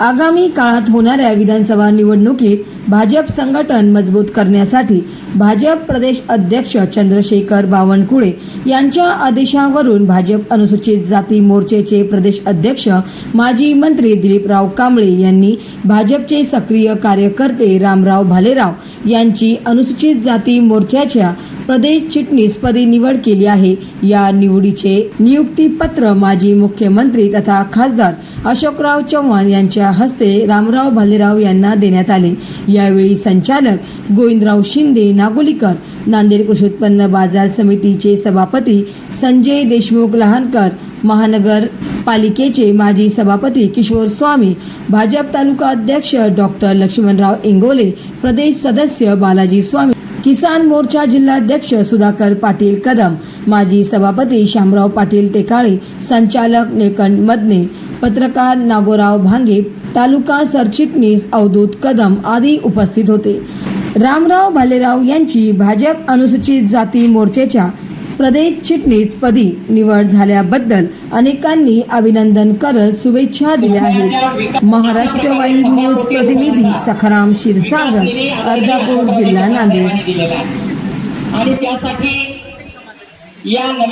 आगामी काळात होणाऱ्या विधानसभा निवडणुकीत भाजप संघटन मजबूत करण्यासाठी भाजप प्रदेश अध्यक्ष चंद्रशेखर बावनकुळे यांच्या आदेशावरून भाजप अनुसूचित जाती मोर्चेचे प्रदेश अध्यक्ष माजी मंत्री दिलीपराव कांबळे यांनी भाजपचे सक्रिय कार्यकर्ते रामराव भालेराव यांची अनुसूचित जाती मोर्चाच्या प्रदेश चिटणीसपदी निवड केली आहे. या निवडीचे नियुक्तीपत्र माजी मुख्यमंत्री तथा खासदार अशोकराव चव्हाण यांच्या हस्ते रामराव भालेराव यांना देण्यात आले. यावेळी संचालक गोविंदराव शिंदे नागोलीकर नांदेड कृषी उत्पन्न बाजार समितीचे सभापती संजय देशमुख लहानकर महानगर पालिकेचे माजी सभापती किशोर स्वामी भाजप तालुका अध्यक्ष डॉक्टर लक्ष्मणराव इंगोले प्रदेश सदस्य बालाजी स्वामी किसान मोर्चा जिल्हाध्यक्ष सुधाकर पाटील कदम माजी सभापती शामराव पाटील टेकाळे संचालक निळकंठ मदने पत्रकार नागोराव भांगे तालुका सरचिटणीस अवधूत कदम आदी उपस्थित होते. रामराव भालेराव यांची भाजप अनुसूचित जाती मोर्चेच्या प्रदेश चिटणीस पदी निवड झाल्याबद्दल अनेकांनी अभिनंदन करत शुभेच्छा दिल्या आहेत. महाराष्ट्र वाईल्ड न्यूज प्रतिनिधी सखाराम क्षीरसागर अर्धापूर जिल्हा नांदेड. आणि त्यासाठी या नवीन